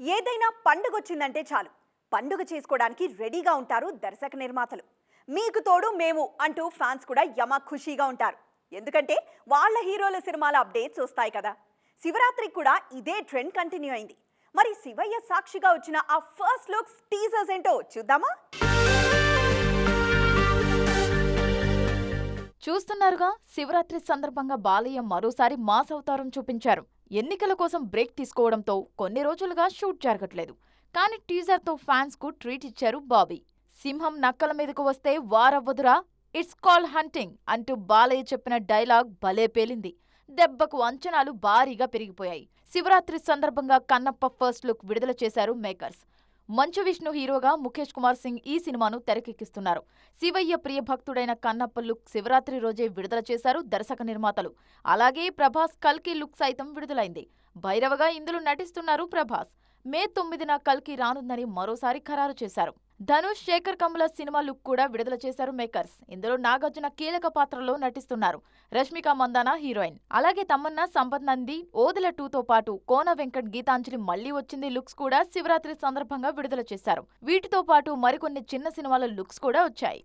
ఏదైనా పండుగ వచ్చిందంటే చాలు. పండుగ చేసుకోవడానికి రెడీగా ఉంటారు దర్శక నిర్మాతలు. మీకు తోడు మేము అంటూ ఫ్యాన్స్ కూడా యమ ఖుషీగా ఉంటారు. ఎందుకంటే వాళ్ళ హీరోల సినిమాల అప్డేట్స్ వస్తాయి కదా. శివరాత్రికి కూడా ఇదే ట్రెండ్ కంటిన్యూ అయింది. మరి శివయ్య సాక్షిగా వచ్చిన ఆ ఫస్ట్ లుక్స్ టీజర్స్ ఏంటో చూద్దామా? చూస్తున్నారుగా శివరాత్రి సందర్భంగా బాలయ్య మరోసారి మాస్ అవతారం చూపించారు. ఎన్నికల కోసం బ్రేక్ తీసుకోవడంతో కొన్ని రోజులుగా షూట్ జరగట్లేదు. కానీ టీజర్తో ఫ్యాన్స్కు ట్రీట్ ఇచ్చారు బాబీ. సింహం నక్కల మీదకు వస్తే వారవ్వదురా ఇట్స్ కాల్ హంటింగ్ అంటూ బాలయ్య చెప్పిన డైలాగ్ భలే పేలింది. దెబ్బకు అంచనాలు భారీగా పెరిగిపోయాయి. శివరాత్రి సందర్భంగా కన్నప్ప ఫస్ట్ లుక్ విడుదల చేశారు మేకర్స్. మంచు విష్ణు హీరోగా ముఖేష్ కుమార్ సింగ్ ఈ సినిమాను తెరకెక్కిస్తున్నారు. శివయ్య ప్రియ భక్తుడైన కన్నప్ప లుక్ శివరాత్రి రోజే విడుదల చేశారు దర్శక నిర్మాతలు. అలాగే ప్రభాస్ కల్కి లుక్ సైతం విడుదలైంది. భైరవగా ఇందులో నటిస్తున్నారు ప్రభాస్. మే తొమ్మిదిన కల్కి రానుందని మరోసారి ఖరారు చేశారు. ధనుష్ శేఖర్ కమల సినిమా లుక్ కూడా విడుదల చేశారు మేకర్స్. ఇందులో నాగార్జున కీలక పాత్రలో నటిస్తున్నారు. రష్మిక మందాన హీరోయిన్. అలాగే తమన్నా సంపత్ నంది ఓదెల టూతో పాటు కోన వెంకట్ గీతాంజలి మళ్ళీ వచ్చింది లుక్స్ కూడా శివరాత్రి సందర్భంగా విడుదల చేశారు. వీటితో పాటు మరికొన్ని చిన్న సినిమాల లుక్స్ కూడా వచ్చాయి.